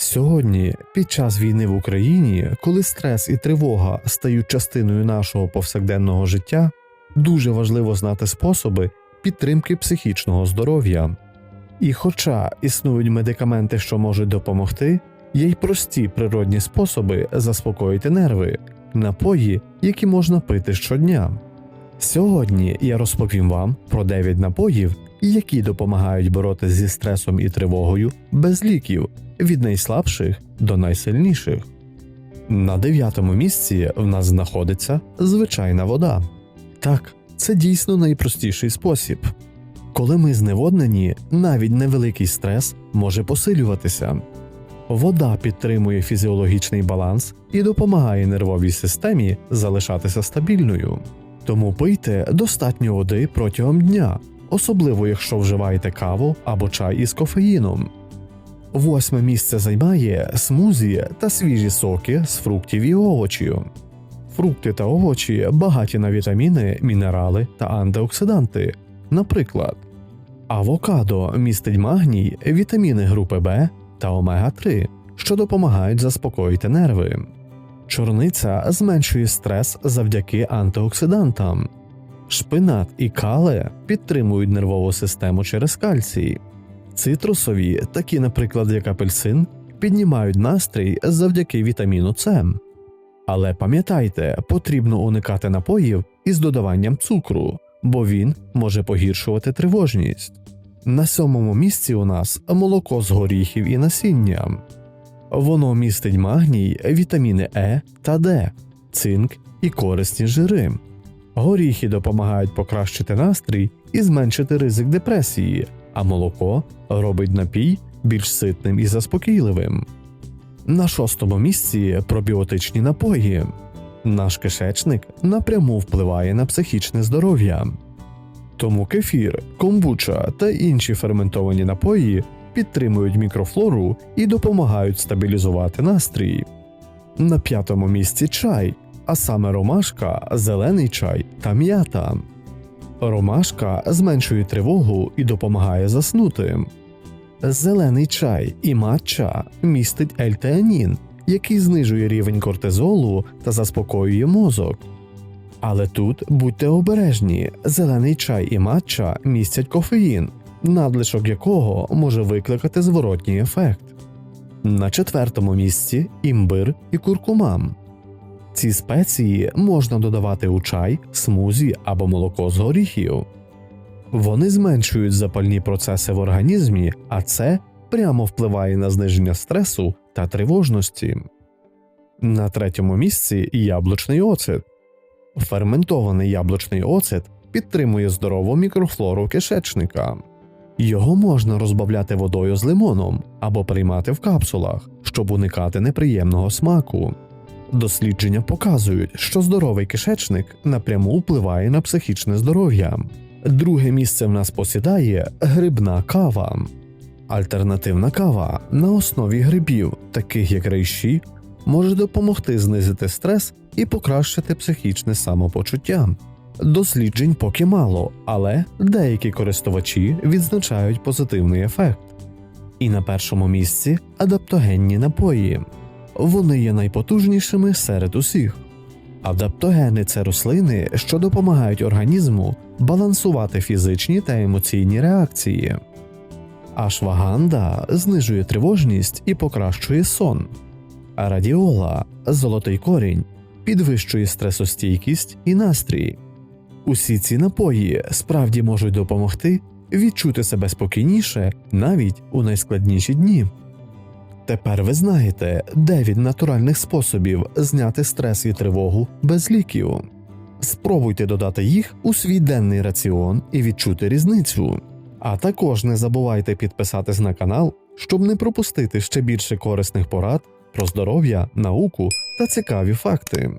Сьогодні, під час війни в Україні, коли стрес і тривога стають частиною нашого повсякденного життя, дуже важливо знати способи підтримки психічного здоров'я. І хоча існують медикаменти, що можуть допомогти, є й прості природні способи заспокоїти нерви, напої, які можна пити щодня. Сьогодні я розповім вам про 9 напоїв, які допомагають боротися зі стресом і тривогою без ліків від найслабших до найсильніших. На дев'ятому місці в нас знаходиться звичайна вода. Так, це дійсно найпростіший спосіб. Коли ми зневоднені, навіть невеликий стрес може посилюватися. Вода підтримує фізіологічний баланс і допомагає нервовій системі залишатися стабільною. Тому пийте достатньо води протягом дня, особливо якщо вживаєте каву або чай із кофеїном. Восьме місце займає смузі та свіжі соки з фруктів і овочів. Фрукти та овочі багаті на вітаміни, мінерали та антиоксиданти. Наприклад, авокадо містить магній, вітаміни групи В та омега-3, що допомагають заспокоїти нерви. Чорниця зменшує стрес завдяки антиоксидантам. Шпинат і кале підтримують нервову систему через кальцій. Цитрусові, такі, наприклад, як апельсин, піднімають настрій завдяки вітаміну С. Але пам'ятайте, потрібно уникати напоїв із додаванням цукру, бо він може погіршувати тривожність. На сьомому місці у нас молоко з горіхів і насіння. Воно містить магній, вітаміни Е та Д, цинк і корисні жири. Горіхи допомагають покращити настрій і зменшити ризик депресії, а молоко робить напій більш ситним і заспокійливим. На шостому місці пробіотичні напої. Наш кишечник напряму впливає на психічне здоров'я. Тому кефір, комбуча та інші ферментовані напої підтримують мікрофлору і допомагають стабілізувати настрій. На п'ятому місці чай, а саме ромашка, зелений чай та м'ята. Ромашка зменшує тривогу і допомагає заснути. Зелений чай і матча містить ельтеанін, який знижує рівень кортизолу та заспокоює мозок. Але тут будьте обережні, зелений чай і матча містять кофеїн, надлишок якого може викликати зворотній ефект. На четвертому місці імбир і куркумам. Ці спеції можна додавати у чай, смузі або молоко з горіхів. Вони зменшують запальні процеси в організмі, а це прямо впливає на зниження стресу та тривожності. На третьому місці яблучний оцет. Ферментований яблучний оцет підтримує здорову мікрофлору кишечника. Його можна розбавляти водою з лимоном або приймати в капсулах, щоб уникати неприємного смаку. Дослідження показують, що здоровий кишечник напряму впливає на психічне здоров'я. Друге місце в нас посідає грибна кава. Альтернативна кава на основі грибів, таких як рейші, може допомогти знизити стрес і покращити психічне самопочуття. Досліджень поки мало, але деякі користувачі відзначають позитивний ефект. І на першому місці адаптогенні напої. Вони є найпотужнішими серед усіх. Адаптогени це рослини, що допомагають організму балансувати фізичні та емоційні реакції. Ашваганда знижує тривожність і покращує сон. А радіола золотий корінь підвищує стресостійкість і настрій. Усі ці напої справді можуть допомогти відчути себе спокійніше навіть у найскладніші дні. Тепер ви знаєте 9 натуральних способів зняти стрес і тривогу без ліків. Спробуйте додати їх у свій денний раціон і відчути різницю. А також не забувайте підписатись на канал, щоб не пропустити ще більше корисних порад про здоров'я, науку та цікаві факти.